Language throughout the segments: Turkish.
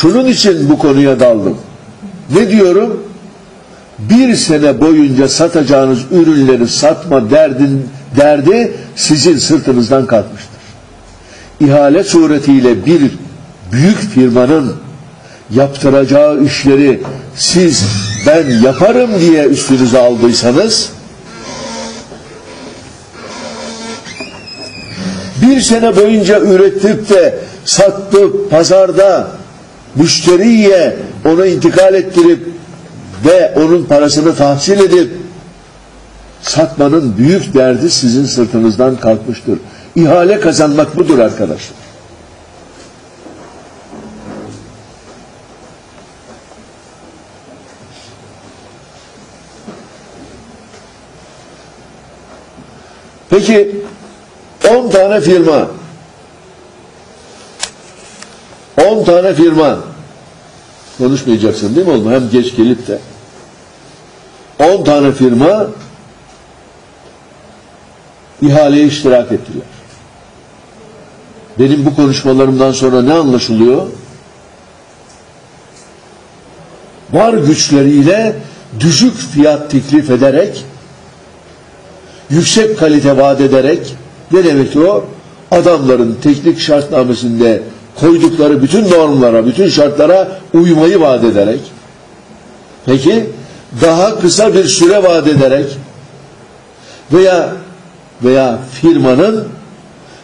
Şunun için bu konuya daldım. Ne diyorum? Bir sene boyunca satacağınız ürünleri satma derdin, derdi sizin sırtınızdan kalkmıştır. İhale suretiyle bir büyük firmanın yaptıracağı işleri siz ben yaparım diye üstünüze aldıysanız bir sene boyunca üretip de sattı pazarda müşteriye onu intikal ettirip ve onun parasını tahsil edip satmanın büyük derdi sizin sırtınızdan kalkmıştır. İhale kazanmak budur arkadaşlar. Peki 10 tane firma 10 tane firma konuşmayacaksın değil mi oğlum? Hem geç gelip de 10 tane firma ihaleye iştirak ettiler. Benim bu konuşmalarımdan sonra ne anlaşılıyor? Var güçleriyle düşük fiyat teklif ederek yüksek kalite vaat ederek ne demek o? Adamların teknik şartnamesinde koydukları bütün normlara, bütün şartlara uymayı vaat ederek peki daha kısa bir süre vaat ederek veya veya firmanın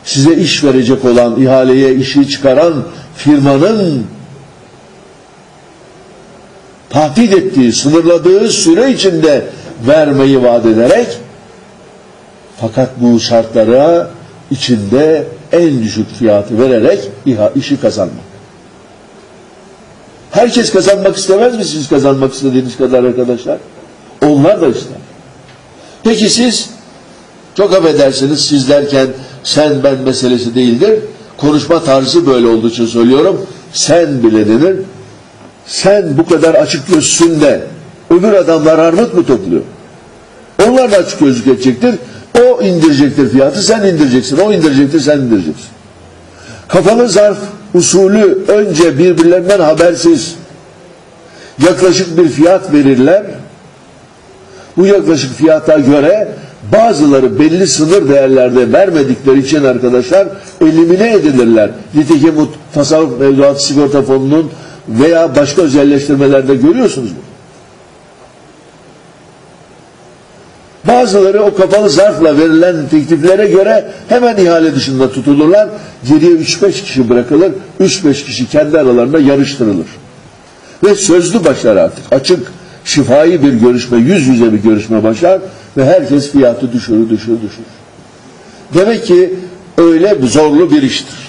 size iş verecek olan ihaleye işi çıkaran firmanın tahdit ettiği, sınırladığı süre içinde vermeyi vaat ederek fakat bu şartlara içinde en düşük fiyatı vererek işi kazanmak. Herkes kazanmak istemez mi siz kazanmak istediğiniz kadar arkadaşlar? Onlar da ister. Peki siz çok affedersiniz siz derken sen ben meselesi değildir. Konuşma tarzı böyle olduğu için söylüyorum. Sen bile denir. Sen bu kadar açık gözsün de öbür adamlar armut mu topluyor? Onlar da açık gözlük edecektir. İndirecektir fiyatı, sen indireceksin. O indirecektir, sen indireceksin. Kapalı zarf usulü önce birbirlerinden habersiz yaklaşık bir fiyat verirler. Bu yaklaşık fiyata göre bazıları belli sınır değerlerde vermedikleri için arkadaşlar elimine edilirler. Nitekim bu tasarruf mevduat sigorta fonunun veya başka özelleştirmelerde görüyorsunuz mu? Bazıları o kapalı zarfla verilen tekliflere göre hemen ihale dışında tutulurlar. Geriye 3-5 kişi bırakılır. 3-5 kişi kendi aralarında yarıştırılır. Ve sözlü başlar artık. Açık, şifai bir görüşme, yüz yüze bir görüşme başlar ve herkes fiyatı düşürür, düşürür, düşürür. Demek ki öyle zorlu bir iştir.